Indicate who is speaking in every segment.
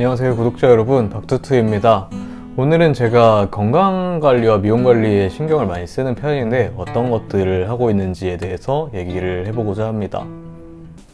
Speaker 1: 안녕하세요 구독자 여러분. 닥투투입니다. 오늘은 제가 건강관리와 미용관리에 신경을 많이 쓰는 편인데 어떤 것들을 하고 있는지에 대해서 얘기를 해보고자 합니다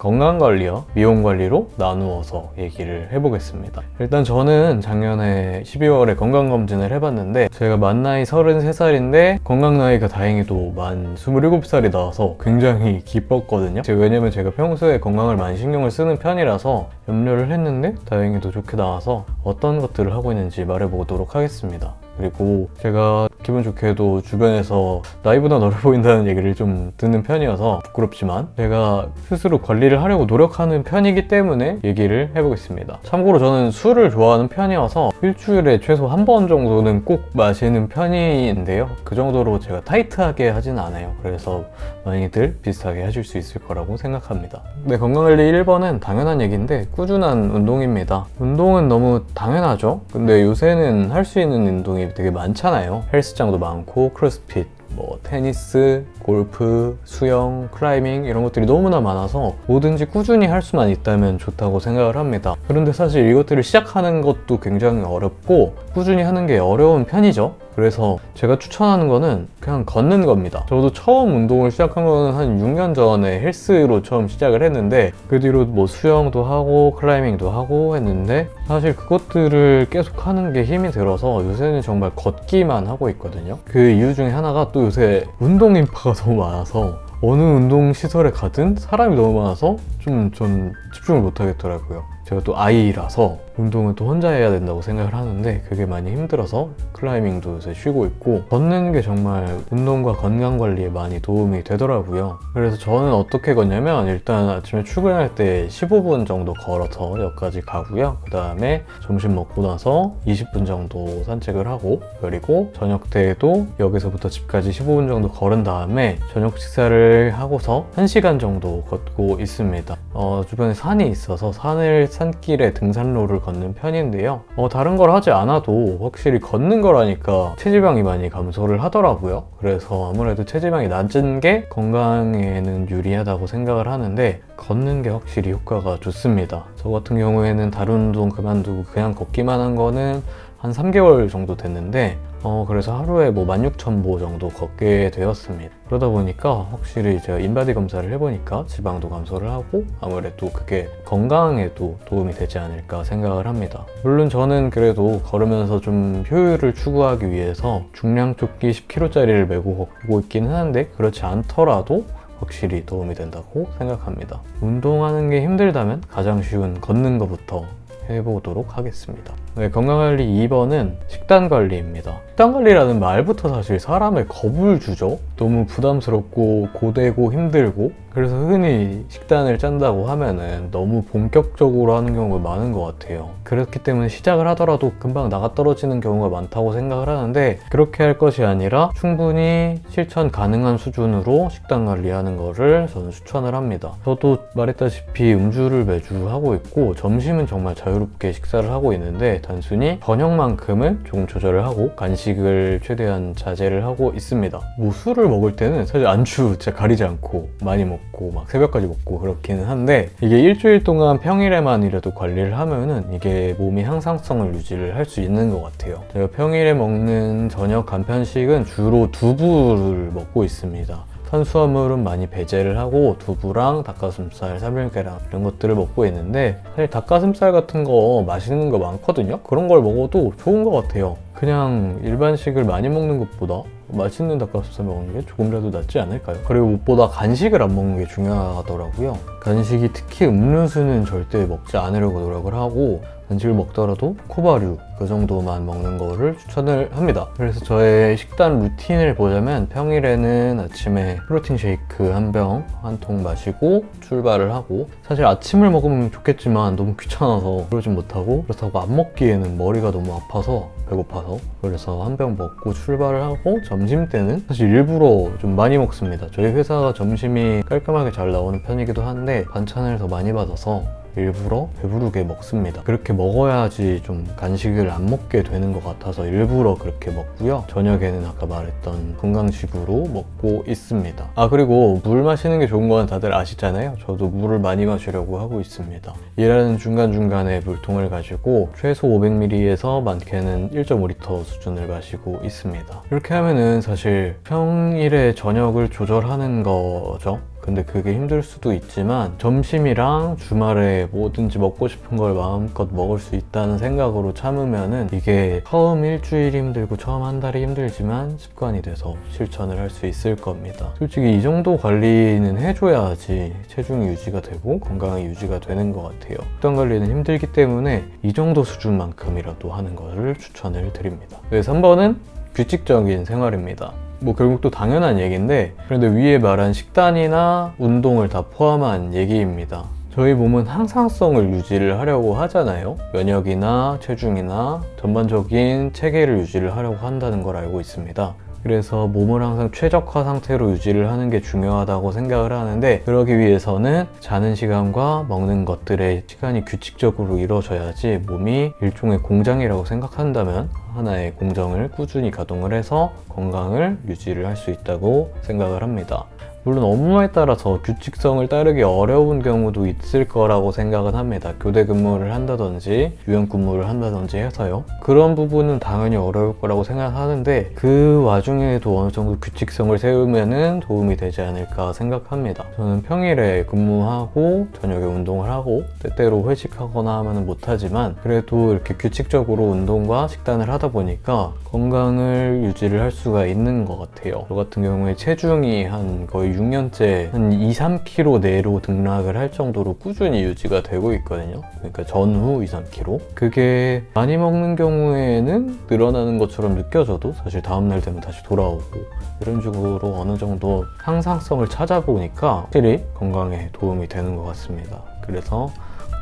Speaker 1: 건강관리와 미용관리로 나누어서 얘기를 해보겠습니다. 일단 저는 작년에 12월에 건강검진을 해봤는데 제가 만 나이 33살인데 건강 나이가 다행히도 만 27살이 나와서 굉장히 기뻤거든요. 왜냐면 제가 평소에 건강을 많이 신경을 쓰는 편이라서 염려를 했는데 다행히도 좋게 나와서 어떤 것들을 하고 있는지 말해보도록 하겠습니다 그리고 제가 기분 좋게도 주변에서 나이보다 어려 보인다는 얘기를 좀 듣는 편이어서 부끄럽지만 제가 스스로 관리를 하려고 노력하는 편이기 때문에 얘기를 해보겠습니다. 참고로 저는 술을 좋아하는 편이어서 일주일에 최소 한 번 정도는 꼭 마시는 편인데요. 그 정도로 제가 타이트하게 하진 않아요. 그래서 많이들 비슷하게 하실 수 있을 거라고 생각합니다. 네, 건강관리 1번은 당연한 얘기인데 꾸준한 운동입니다. 운동은 너무 당연하죠. 근데 요새는 할 수 있는 운동이 되게 많잖아요. 헬스장도 많고 크로스핏, 뭐 테니스, 골프, 수영, 클라이밍 이런 것들이 너무나 많아서 뭐든지 꾸준히 할 수만 있다면 좋다고 생각을 합니다. 그런데 사실 이것들을 시작하는 것도 굉장히 어렵고 꾸준히 하는 게 어려운 편이죠. 그래서 제가 추천하는 거는 그냥 걷는 겁니다. 저도 처음 운동을 시작한 거는 한 6년 전에 헬스로 처음 시작을 했는데 그 뒤로 뭐 수영도 하고 클라이밍도 하고 했는데 사실 그것들을 계속 하는 게 힘이 들어서 요새는 정말 걷기만 하고 있거든요. 그 이유 중에 하나가 또 요새 운동 인파가 너무 많아서 어느 운동 시설에 가든 사람이 너무 많아서 좀 전 집중을 못 하겠더라고요. 제가 또 아이라서 운동은 또 혼자 해야 된다고 생각을 하는데 그게 많이 힘들어서 클라이밍도 요새 쉬고 있고 걷는 게 정말 운동과 건강 관리에 많이 도움이 되더라고요. 그래서 저는 어떻게 걷냐면 일단 아침에 출근할 때 15분 정도 걸어서 역까지 가고요. 그 다음에 점심 먹고 나서 20분 정도 산책을 하고 그리고 저녁 때에도 여기서부터 집까지 15분 정도 걸은 다음에 저녁 식사를 하고서 1시간 정도 걷고 있습니다. 어, 주변에 산이 있어서 산을 산길에 등산로를 걷는 편인데요. 어, 다른 걸 하지 않아도 확실히 걷는 거라니까 체지방이 많이 감소를 하더라고요. 그래서 아무래도 체지방이 낮은 게 건강에는 유리하다고 생각을 하는데 걷는 게 확실히 효과가 좋습니다. 저 같은 경우에는 다른 운동 그만두고 그냥 걷기만 한 거는 한 3개월 정도 됐는데 어, 그래서 하루에 뭐 16,000보 정도 걷게 되었습니다. 그러다 보니까 확실히 제가 인바디 검사를 해보니까 지방도 감소를 하고 아무래도 그게 건강에도 도움이 되지 않을까 생각을 합니다. 물론 저는 그래도 걸으면서 좀 효율을 추구하기 위해서 중량 조끼 10kg짜리를 메고 걷고 있기는 한데 그렇지 않더라도 확실히 도움이 된다고 생각합니다. 운동하는 게 힘들다면 가장 쉬운 걷는 것부터 해보도록 하겠습니다. 네, 건강관리 2번은 식단 관리입니다. 식단 관리라는 말부터 사실 사람의 겁을 주죠. 너무 부담스럽고 고되고 힘들고 그래서 흔히 식단을 짠다고 하면은 너무 본격적으로 하는 경우가 많은 것 같아요. 그렇기 때문에 시작을 하더라도 금방 나가 떨어지는 경우가 많다고 생각을 하는데 그렇게 할 것이 아니라 충분히 실천 가능한 수준으로 식단 관리하는 거를 저는 추천을 합니다. 저도 말했다시피 음주를 매주 하고 있고 점심은 정말 자유롭게 식사를 하고 있는데 단순히 저녁만큼은 조금 조절을 하고 간식을 최대한 자제를 하고 있습니다. 뭐 술을 먹을 때는 사실 안주 진짜 가리지 않고 많이 먹고 막 새벽까지 먹고 그렇기는 한데 이게 일주일 동안 평일에만이라도 관리를 하면은 이게 몸이 항상성을 유지를 할 수 있는 것 같아요. 제가 평일에 먹는 저녁 간편식은 주로 두부를 먹고 있습니다. 탄수화물은 많이 배제를 하고 두부랑 닭가슴살, 삼일계란 이런 것들을 먹고 있는데 사실 닭가슴살 같은 거 맛있는 거 많거든요. 그런 걸 먹어도 좋은 것 같아요. 그냥 일반식을 많이 먹는 것보다 맛있는 닭가슴살 먹는 게 조금이라도 낫지 않을까요? 그리고 무엇보다 간식을 안 먹는 게 중요하더라고요. 간식이 특히 음료수는 절대 먹지 않으려고 노력을 하고 간식을 먹더라도 코바류 그 정도만 먹는 거를 추천을 합니다. 그래서 저의 식단 루틴을 보자면 평일에는 아침에 프로틴 쉐이크 한 병 한 통 마시고 출발을 하고 사실 아침을 먹으면 좋겠지만 너무 귀찮아서 그러진 못하고 그렇다고 안 먹기에는 머리가 너무 아파서 배고파서 그래서 한 병 먹고 출발을 하고 점심 때는 사실 일부러 좀 많이 먹습니다. 저희 회사가 점심이 깔끔하게 잘 나오는 편이기도 한데 반찬을 더 많이 받아서 일부러 배부르게 먹습니다. 그렇게 먹어야지 좀 간식을 안 먹게 되는 것 같아서 일부러 그렇게 먹고요. 저녁에는 아까 말했던 건강식으로 먹고 있습니다. 아 그리고 물 마시는 게 좋은 건 다들 아시잖아요. 저도 물을 많이 마시려고 하고 있습니다. 일하는 중간중간에 물통을 가지고 최소 500ml에서 많게는 1.5L 수준을 마시고 있습니다. 이렇게 하면은 사실 평일에 저녁을 조절하는 거죠. 근데 그게 힘들 수도 있지만 점심이랑 주말에 뭐든지 먹고 싶은 걸 마음껏 먹을 수 있다는 생각으로 참으면은 이게 처음 일주일 힘들고 처음 한 달이 힘들지만 습관이 돼서 실천을 할 수 있을 겁니다. 솔직히 이 정도 관리는 해줘야지 체중이 유지가 되고 건강이 유지가 되는 것 같아요. 식단 관리는 힘들기 때문에 이 정도 수준만큼이라도 하는 것을 추천을 드립니다. 네, 3번은 규칙적인 생활입니다. 뭐 결국 또 당연한 얘기인데 그런데 위에 말한 식단이나 운동을 다 포함한 얘기입니다. 저희 몸은 항상성을 유지를 하려고 하잖아요. 면역이나 체중이나 전반적인 체계를 유지를 하려고 한다는 걸 알고 있습니다. 그래서 몸을 항상 최적화 상태로 유지를 하는 게 중요하다고 생각을 하는데 그러기 위해서는 자는 시간과 먹는 것들의 시간이 규칙적으로 이루어져야지 몸이 일종의 공장이라고 생각한다면 하나의 공정을 꾸준히 가동을 해서 건강을 유지를 할 수 있다고 생각을 합니다. 물론 업무에 따라서 규칙성을 따르기 어려운 경우도 있을 거라고 생각은 합니다. 교대 근무를 한다든지 유연 근무를 한다든지 해서요. 그런 부분은 당연히 어려울 거라고 생각하는데 그 와중에도 어느 정도 규칙성을 세우면은 도움이 되지 않을까 생각합니다. 저는 평일에 근무하고 저녁에 운동을 하고 때때로 회식하거나 하면 못하지만 그래도 이렇게 규칙적으로 운동과 식단을 하다 보니까 건강을 유지를 할 수가 있는 것 같아요. 저 같은 경우에 체중이 한 거의 6년째 한 2, 3kg 내로 등락을 할 정도로 꾸준히 유지가 되고 있거든요. 그러니까 전후 2, 3kg. 그게 많이 먹는 경우에는 늘어나는 것처럼 느껴져도 사실 다음날 되면 다시 돌아오고 이런 식으로 어느 정도 항상성을 찾아보니까 확실히 건강에 도움이 되는 것 같습니다. 그래서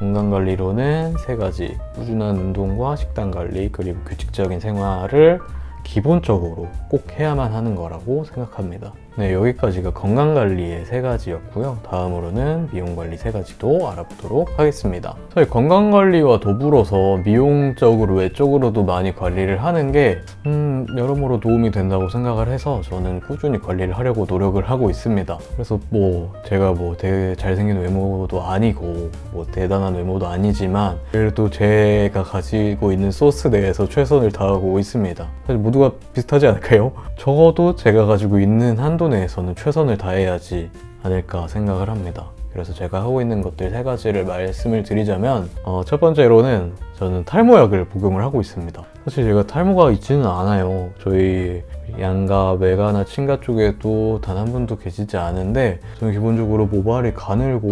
Speaker 1: 건강관리로는 세 가지 꾸준한 운동과 식단관리 그리고 규칙적인 생활을 기본적으로 꼭 해야만 하는 거라고 생각합니다. 네, 여기까지가 건강관리의 세 가지였고요. 다음으로는 미용관리 세 가지도 알아보도록 하겠습니다. 사실 건강관리와 더불어서 미용적으로 외적으로도 많이 관리를 하는 게 음, 여러모로 도움이 된다고 생각을 해서 저는 꾸준히 관리를 하려고 노력을 하고 있습니다. 그래서 뭐 제가 뭐 되게 잘생긴 외모도 아니고 뭐 대단한 외모도 아니지만 그래도 제가 가지고 있는 소스 내에서 최선을 다하고 있습니다. 사실 모두가 비슷하지 않을까요? 적어도 제가 가지고 있는 한도 내에서는 최선을 다해야지 않을까 생각을 합니다. 그래서 제가 하고 있는 것들 세 가지를 말씀을 드리자면 어, 첫 번째로는 저는 탈모약을 복용을 하고 있습니다. 사실 제가 탈모가 있지는 않아요. 저희 양가, 외가나 친가 쪽에도 단 한 분도 계시지 않은데 저는 기본적으로 모발이 가늘고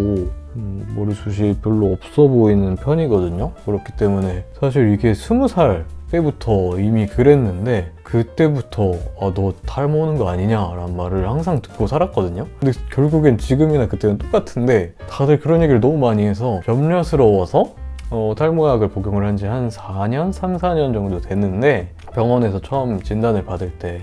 Speaker 1: 음, 머리숱이 별로 없어 보이는 편이거든요. 그렇기 때문에 사실 이게 스무 살 때부터 이미 그랬는데 그때부터 아, 너 탈모 오는 거 아니냐라는 말을 항상 듣고 살았거든요. 근데 결국엔 지금이나 그때는 똑같은데 다들 그런 얘기를 너무 많이 해서 염려스러워서 어, 탈모약을 복용을 한 지 한 4년, 3, 4년 정도 됐는데 병원에서 처음 진단을 받을 때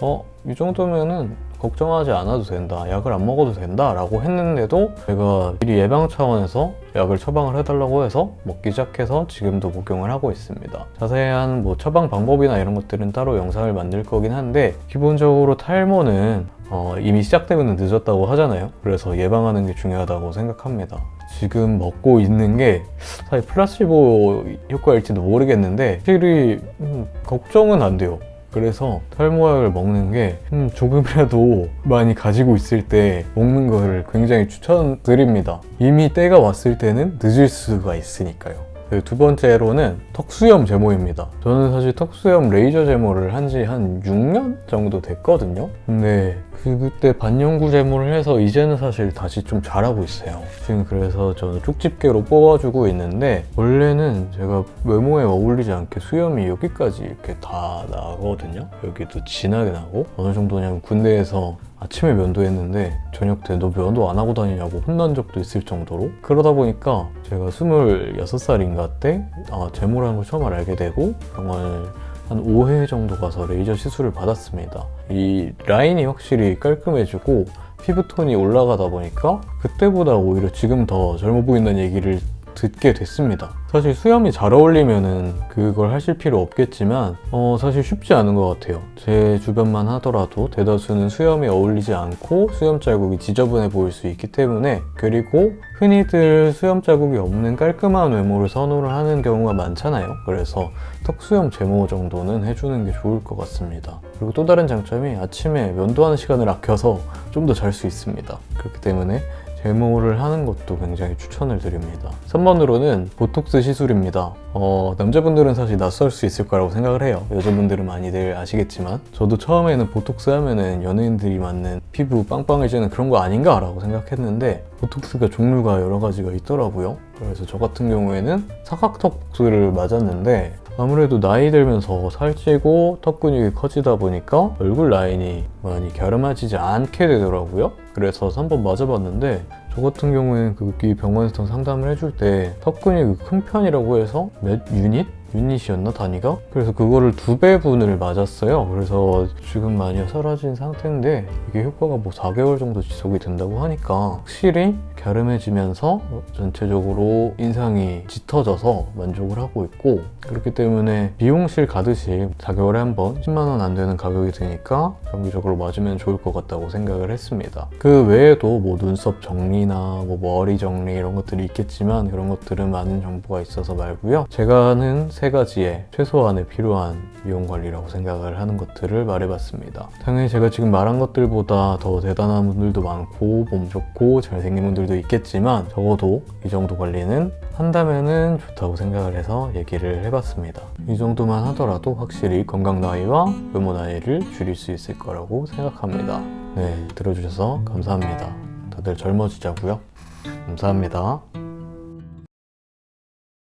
Speaker 1: 어, 이 정도면은 걱정하지 않아도 된다. 약을 안 먹어도 된다. 라고 했는데도 제가 미리 예방 차원에서 약을 처방을 해달라고 해서 먹기 시작해서 지금도 복용을 하고 있습니다. 자세한 뭐 처방 방법이나 이런 것들은 따로 영상을 만들 거긴 한데 기본적으로 탈모는 어, 이미 시작되면 늦었다고 하잖아요. 그래서 예방하는 게 중요하다고 생각합니다. 지금 먹고 있는 게 사실 플라시보 효과일지도 모르겠는데 확실히 음, 걱정은 안 돼요. 그래서 탈모약을 먹는 게 음, 조금이라도 많이 가지고 있을 때 먹는 거를 굉장히 추천드립니다. 이미 때가 왔을 때는 늦을 수가 있으니까요. 그두 번째로는 턱수염 제모입니다. 저는 사실 턱수염 레이저 제모를 한 지한 6년 정도 됐거든요. 근데 그 그때 반영구 제모를 해서 이제는 사실 다시 좀 잘하고 있어요. 지금 그래서 저는 쪽집게로 뽑아주고 있는데 원래는 제가 외모에 어울리지 않게 수염이 여기까지 이렇게 다 나거든요. 여기도 진하게 나고 어느 정도냐면 군대에서 아침에 면도했는데 저녁 때 너 면도 안 하고 다니냐고 혼난 적도 있을 정도로 그러다 보니까 제가 26살인가 때 아, 제모라는 걸 처음 알게 되고 병원을 한 5회 정도 가서 레이저 시술을 받았습니다. 이 라인이 확실히 깔끔해지고 피부톤이 올라가다 보니까 그때보다 오히려 지금 더 젊어 보인다는 얘기를 듣게 됐습니다. 사실 수염이 잘 어울리면은 그걸 하실 필요 없겠지만 어, 사실 쉽지 않은 것 같아요. 제 주변만 하더라도 대다수는 수염이 어울리지 않고 수염 자국이 지저분해 보일 수 있기 때문에 그리고 흔히들 수염 자국이 없는 깔끔한 외모를 선호를 하는 경우가 많잖아요. 그래서 턱 수염 제모 정도는 해주는 게 좋을 것 같습니다. 그리고 또 다른 장점이 아침에 면도하는 시간을 아껴서 좀 더 잘 수 있습니다. 그렇기 때문에 제모를 하는 것도 굉장히 추천을 드립니다. 3번으로는 보톡스 시술입니다. 어, 남자분들은 사실 낯설 수 있을 거라고 생각을 해요. 여자분들은 많이들 아시겠지만 저도 처음에는 보톡스 하면은 연예인들이 맞는 피부 빵빵해지는 그런 거 아닌가라고 생각했는데 보톡스가 종류가 여러 가지가 있더라고요. 그래서 저 같은 경우에는 사각턱스를 맞았는데 아무래도 나이 들면서 살찌고 턱 근육이 커지다 보니까 얼굴 라인이 많이 갸름해지지 않게 되더라고요. 그래서 한번 맞아봤는데 저 같은 경우에는 그이 병원에서 상담을 해줄 때 턱 근육이 큰 편이라고 해서 몇 유닛? 유닛이었나 단위가? 그래서 그거를 두 배분을 맞았어요. 그래서 지금 많이 사라진 상태인데 이게 효과가 뭐 4개월 정도 지속이 된다고 하니까 확실히 갸름해지면서 전체적으로 인상이 짙어져서 만족을 하고 있고 그렇기 때문에 미용실 가듯이 4개월에 한 번 10만 원 안 되는 가격이 드니까 정기적으로 맞으면 좋을 것 같다고 생각을 했습니다. 그 외에도 뭐 눈썹 정리나 뭐 머리 정리 이런 것들이 있겠지만 그런 것들은 많은 정보가 있어서 말고요. 제가 하는 세 가지의 최소한의 필요한 미용 관리라고 생각을 하는 것들을 말해봤습니다. 당연히 제가 지금 말한 것들보다 더 대단한 분들도 많고 몸 좋고 잘생긴 분들도 있겠지만 적어도 이 정도 관리는 한다면은 좋다고 생각을 해서 얘기를 해봤습니다. 이 정도만 하더라도 확실히 건강 나이와 외모 나이를 줄일 수 있을 거라고 생각합니다. 네, 들어주셔서 감사합니다. 다들 젊어지자고요. 감사합니다.